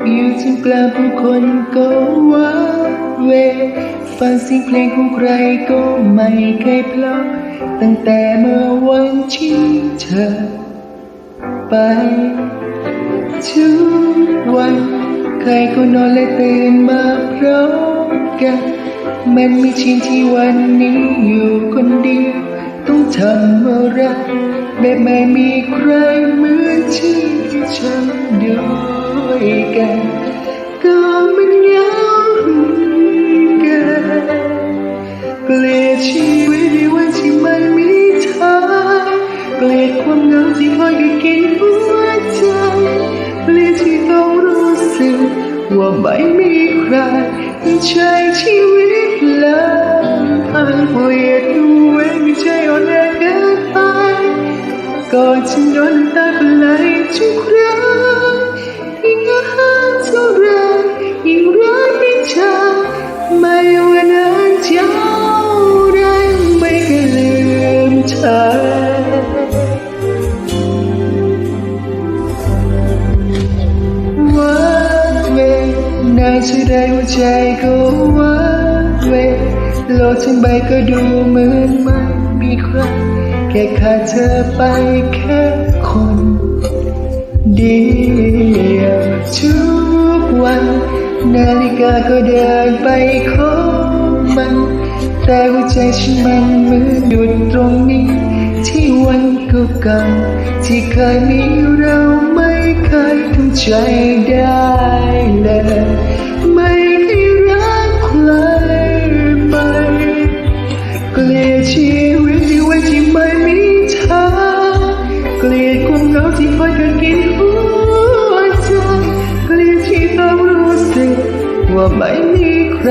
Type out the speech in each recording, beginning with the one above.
กลางผู้คนก็ว้าเว ฟังเสียงเพลงของใครก็ไม่เคยเพลาตั้งแต่เมื่อวันที่เธอ ไปทุกวันใครก็นอนและตื่นมาพร้อมกัน มันไม่ชินที่วันนี้อยู่คนเดียว ต้องทำอะไรแบบไม่มีใครเหมือนที่ฉันด้ วยกันก็มันเหงาเกินเกลียดชีวิตในวันที่มันมีเธอเกลียดความเหงาที่คอยกัดกินหัวใจเกลียดที่ต้องรู้สึกว่าไม่มีใครใช้ชีวิตลำพังเกลียดตัวเองไม่ใช่อ่อนแอเกินไปก่อนฉันย้อนตาไปไหลทุกครั้ง มเธอวันเวนานเท่าไรหัวใจก็วันเวโลกทั้งใบก็ดูเหมือนไม่มีใครแค่ขาดเธอไปแค่คนเดียวทุกวันนาฬิกาก็เดินไปของมัน แต่หัวใจฉันมันเหมือนหยุด ก่าๆที่เคยมีเราไม่เคยทำใจได้เลยไม่ให้รักใครใหม่เกลียดชีวิตที่ไว้ที่ไม่มีเธอเกลียดความเหงาที่คอยกัดกินหัวใจเกลียดที่ต้องรู้สึกว่าไม่มีใคร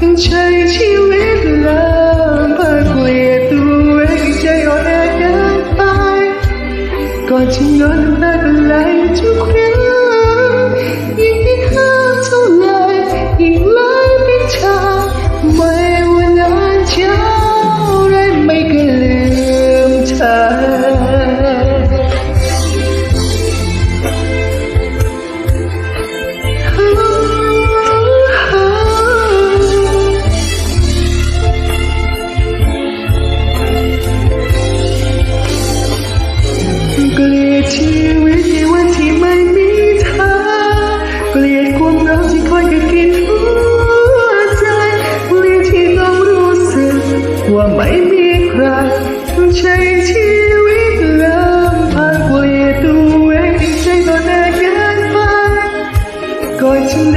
ยังใช้ชีวิตเลำ ก่อ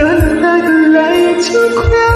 那个那个来就快。